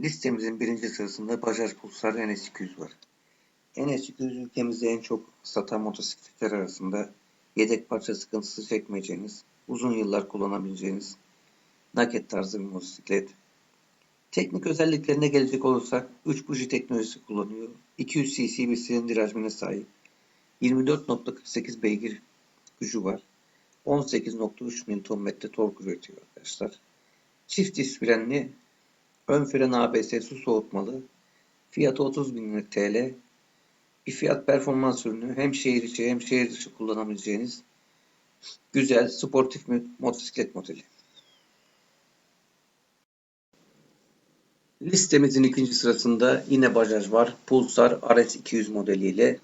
Listemizin birinci sırasında Bajaj Pulsar NS200 var. NS200 ülkemizde en çok satan motosikletler arasında yedek parça sıkıntısı çekmeyeceğiniz, uzun yıllar kullanabileceğiniz naked tarzı bir motosiklet. Teknik özelliklerine gelecek olursak 3 buji teknolojisi kullanıyor. 200 cc bir silindir hacmine sahip. 24.48 beygir gücü var. 18.3 Nm tork üretiyor arkadaşlar. Çift disk frenli Ön fren ABS su soğutmalı. Fiyatı 30 bin TL. Bir fiyat performans ürünü. Hem şehir içi hem şehir dışı kullanabileceğiniz güzel sportif motosiklet modeli. Listemizin ikinci sırasında yine Bajaj var. Pulsar RS200 modeliyle.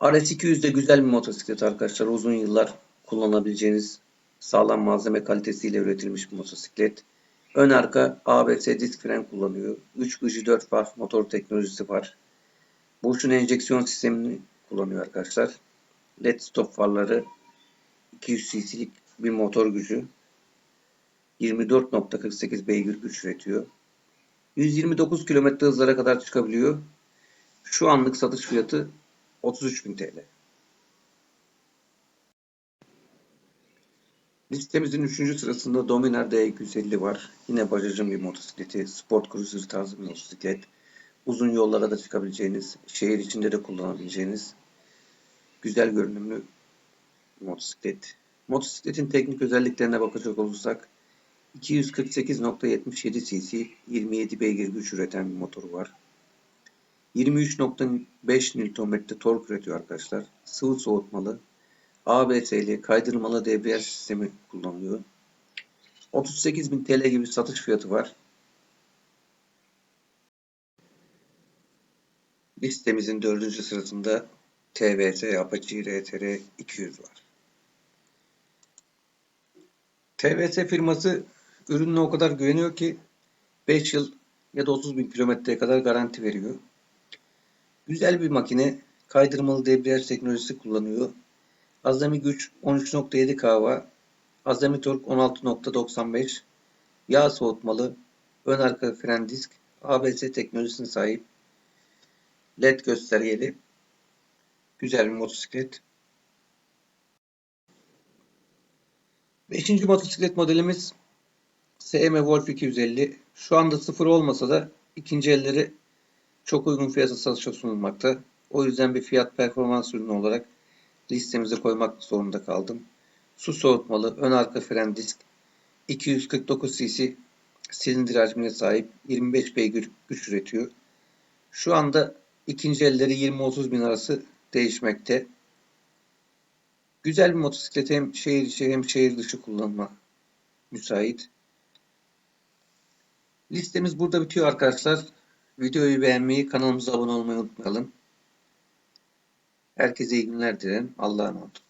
RS200 de güzel bir motosiklet arkadaşlar. Uzun yıllar kullanabileceğiniz sağlam malzeme kalitesiyle üretilmiş bir motosiklet. Ön arka ABS disk fren kullanıyor. 3 buji 4 valve motor teknolojisi var. Boşun enjeksiyon sistemini kullanıyor arkadaşlar. LED stop farları 200 cc'lik bir motor gücü. 24.48 beygir güç üretiyor. 129 km hızlara kadar çıkabiliyor. Şu anlık satış fiyatı 33.000 TL. Listemizin 3. sırasında Dominar D250 var. Yine Bajaj'ın bir motosikleti. Sport Cruiser tarzı bir motosiklet. Uzun yollara da çıkabileceğiniz, şehir içinde de kullanabileceğiniz güzel görünümlü motosiklet. Motosikletin teknik özelliklerine bakacak olursak 248.77 cc 27 beygir güç üreten bir motoru var. 23.5 Nm tork üretiyor arkadaşlar. Sıvı soğutmalı, ABS'li kaydırmalı debriyaj sistemi kullanılıyor. 38.000 TL gibi satış fiyatı var. Listemizin dördüncü sırasında TVS Apache RTR 200 var. TVS firması ürününe o kadar güveniyor ki 5 yıl ya da 30 bin kilometreye kadar garanti veriyor. Güzel bir makine. Kaydırmalı debriyaj teknolojisi kullanıyor. Azami güç 13.7 kW. Azami tork 16.95. Yağ soğutmalı. Ön arka fren disk. ABS teknolojisine sahip. LED göstergeli. Güzel bir motosiklet. Beşinci motosiklet modelimiz SM Wolf 250. Şu anda sıfır olmasa da ikinci elleri çok uygun fiyata satışa sunulmakta. O yüzden bir fiyat performans ürünü olarak listemize koymak zorunda kaldım. Su soğutmalı, ön arka fren disk, 249 cc silindir hacmine sahip 25 beygir güç üretiyor. Şu anda ikinci elleri 20-30 bin arası değişmekte. Güzel bir motosiklet hem şehir içi hem şehir dışı kullanma müsait. Listemiz burada bitiyor arkadaşlar. Videoyu beğenmeyi, kanalımıza abone olmayı unutmayalım. Herkese iyi günler dilerim. Allah'a emanet olun.